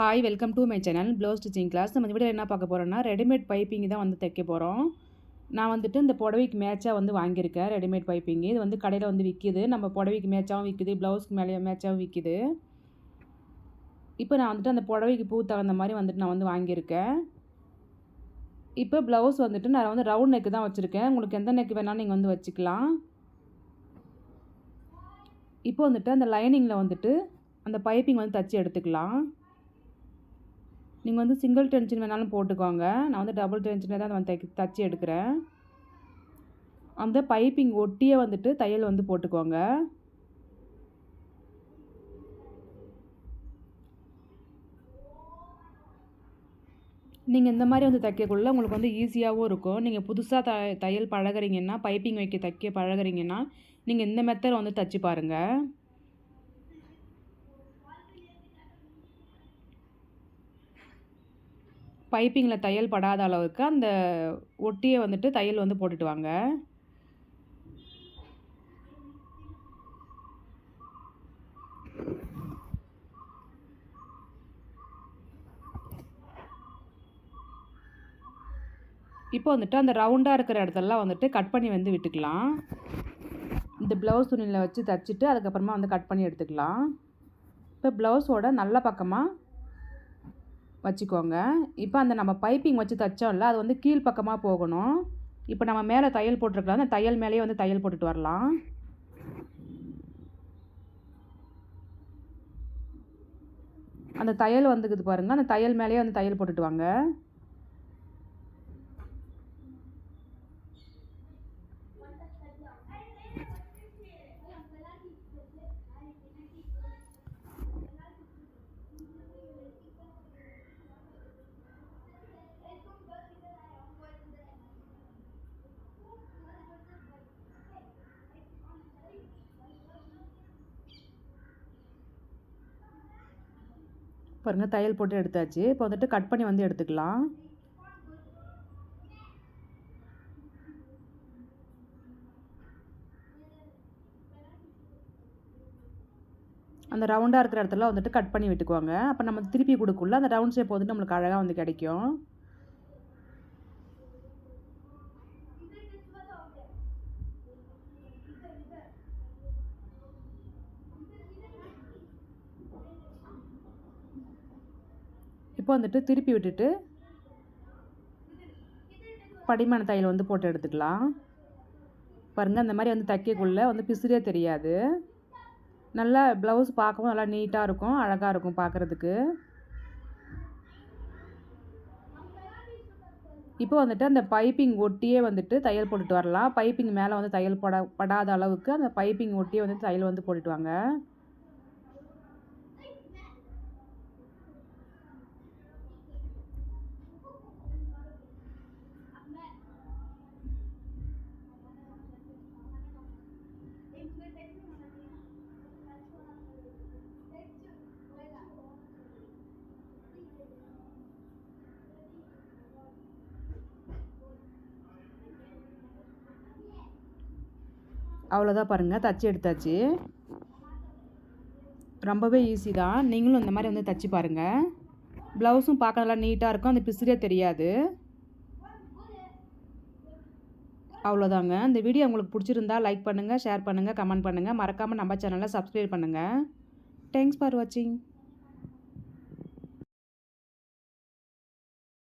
Hi welcome to my channel blouse stitching class நம்ம video என்ன பார்க்க போகிறோம்னா ரெடிமேட் பைப்பிங் தான் வந்து தைக்க போகிறோம் நான் வந்துட்டு இந்த புடவைக்கு மேட்சாக வந்து வாங்கியிருக்கேன் ரெடிமேட் பைப்பிங் இது வந்து கடையில் வந்து விற்கிது நம்ம புடவைக்கு மேட்சாகவும் விற்கிது ப்ளவுஸ்க்கு மேலே மேட்சாகவும் விற்கிது இப்போ நான் வந்துட்டு அந்த புடவைக்கு பூ தகுந்த மாதிரி வந்துட்டு நான் வந்து வாங்கியிருக்கேன். இப்போ ப்ளவுஸ் வந்துட்டு நான் வந்து ரவுண்ட் நெக்கு தான் வச்சுருக்கேன். உங்களுக்கு எந்த நெக் வேணாலும் நீங்கள் வந்து வச்சுக்கலாம். இப்போ வந்துட்டு அந்த லைனிங்கில் வந்துட்டு அந்த பைப்பிங் வந்து தச்சு எடுத்துக்கலாம். நீங்கள் வந்து சிங்கிள் டென்ஷன் வேணாலும் போட்டுக்கோங்க. நான் வந்து டபுள் டென்ஷனில் தான் வந்து தைக்க தச்சு எடுக்கிறேன். அந்த பைப்பிங் ஒட்டியே வந்துட்டு தையல் வந்து போட்டுக்கோங்க. நீங்கள் இந்த மாதிரி வந்து தைக்கக்குள்ள உங்களுக்கு வந்து ஈஸியாகவும் இருக்கும். நீங்கள் புதுசாக த தையல் பழகிறீங்கன்னா பைப்பிங் வைக்க தைக்க பழகிறீங்கன்னா நீங்கள் இந்த மெத்தட் வந்து தச்சு பாருங்கள் பைப்பிங்கில் தையல் படாத அளவுக்கு அந்த ஒட்டியை வந்துட்டு தையல் வந்து போட்டுட்டு வாங்க இப்போ வந்துட்டு அந்த ரவுண்டாக இருக்கிற இடத்தெல்லாம் வந்துட்டு கட் பண்ணி வந்து விட்டுக்கலாம். இந்த ப்ளவுஸ் துணியில் வச்சு தைச்சிட்டு அதுக்கப்புறமா வந்து கட் பண்ணி எடுத்துக்கலாம். இப்போ ப்ளவுஸோட நல்ல பக்கமாக வச்சுக்கோங்க. இப்போ அந்த நம்ம பைப்பிங் வச்சு தைச்சோம்ல அது வந்து கீழ் பக்கமாக போகணும். இப்போ நம்ம மேலே தையல் போட்டிருக்கலாம் அந்த தையல் மேலேயே வந்து தையல் போட்டுட்டு வரலாம். அந்த தையல் வந்துக்குது பாருங்கள் அந்த தையல் மேலேயே வந்து தையல் போட்டுட்டு வாங்க. பாருங்கள் தையல் போட்டு எடுத்தாச்சு. இப்போ வந்துட்டு கட் பண்ணி வந்து எடுத்துக்கலாம். அந்த ரவுண்டாக இருக்கிற இடத்துல வந்துட்டு கட் பண்ணி விட்டுக்குவாங்க. அப்போ நம்ம திருப்பி கொடுக்குள்ள அந்த ரவுண்ட் ஷேப் வந்துட்டு நம்மளுக்கு அழகாக வந்து கிடைக்கும். இப்போ வந்துட்டு திருப்பி விட்டுட்டு படிமான தையல் வந்து போட்டு எடுத்துக்கலாம். பாருங்கள் அந்த மாதிரி வந்து தைக்கக்குள்ளே வந்து பிசுறே தெரியாது. நல்லா ப்ளவுஸ் பார்க்கவும் நல்லா நீட்டாக இருக்கும் அழகாக இருக்கும் பார்க்குறதுக்கு. இப்போ வந்துட்டு அந்த பைப்பிங் ஒட்டியே வந்துட்டு தையல் போட்டுட்டு வரலாம். பைப்பிங் மேலே வந்து தையல் போட படாத அளவுக்கு அந்த பைப்பிங் ஒட்டியே வந்து தையல் வந்து போட்டுட்டு வாங்க. அவ்வளோதான் பாருங்கள் தச்சு எடுத்தாச்சு. ரொம்பவே ஈஸி தான். நீங்களும் இந்த மாதிரி வந்து தச்சு பாருங்கள் ப்ளவுஸும் பார்க்க நல்லா நீட்டாக இருக்கும். அந்த பிசுறே தெரியாது. அவ்வளோதாங்க இந்த வீடியோ உங்களுக்கு பிடிச்சிருந்தா லைக் பண்ணுங்கள் ஷேர் பண்ணுங்கள் கமெண்ட் பண்ணுங்கள் மறக்காமல் நம்ம சேனலை சப்ஸ்கிரைப் பண்ணுங்கள் தேங்க்ஸ் ஃபார் வாட்சிங்